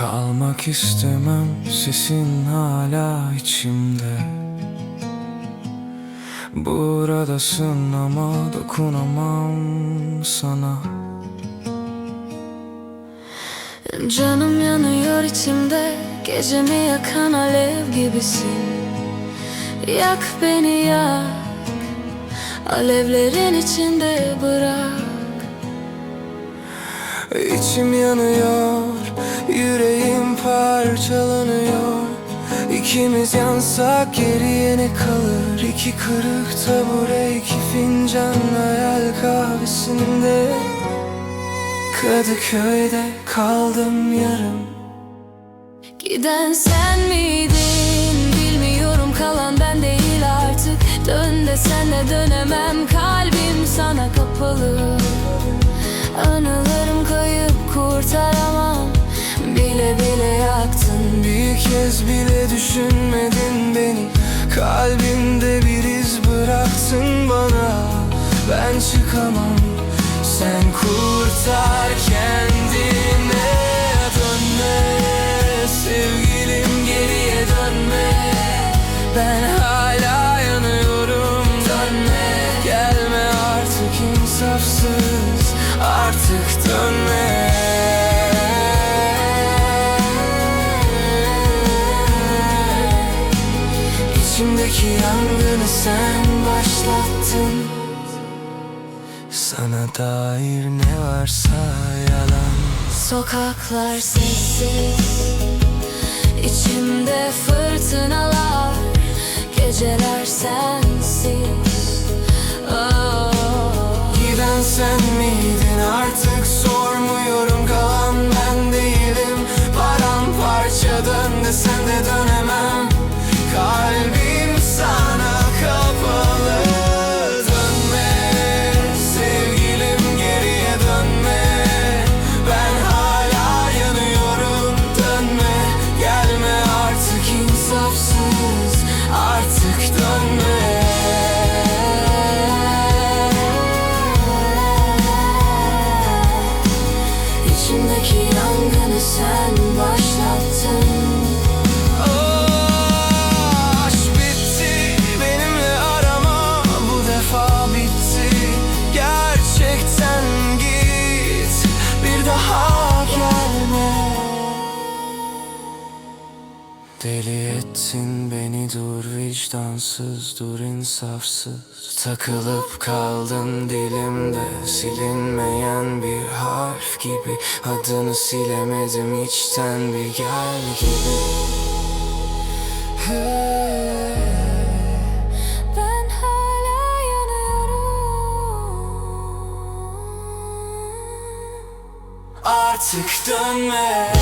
Kalmak istemem sesin hala içimde. Buradasın ama dokunamam sana. Canım yanıyor içimde Gecemi yakan alev gibisin. Yak beni yak. Alevlerin içinde bırak İçim yanıyor, yüreğim parçalanıyor. İkimiz yansak geriye ne kalır. İki kırık tabure, iki fincan hayal kahvesinde. Kadıköy'de kaldım yarım. Giden sen miydin? Bilmiyorum kalan ben değil artık. Dön de sen de dönemem kalbim sana kapalı kez bile düşünmedin beni. Kalbimde bir iz bıraktın bana. Ben çıkamam. Sen kurtar kendine Dönme. Sevgilim geriye dönme. Ben hala yanıyorum. Dönme. Gelme artık insafsız. Artık dönme İçimdeki yangını sen başlattın. Sana dair ne varsa yalan. Sokaklar sessiz İçimde fırtınalar. Geceler sensiz. Oh. Giden sen miydin artık Deli ettin beni dur vicdansız dur insafsız. Takılıp kaldın dilimde silinmeyen bir harf gibi. Adını silemedim içten bir gel gibi. Ben hala yanıyorum. Artık dönme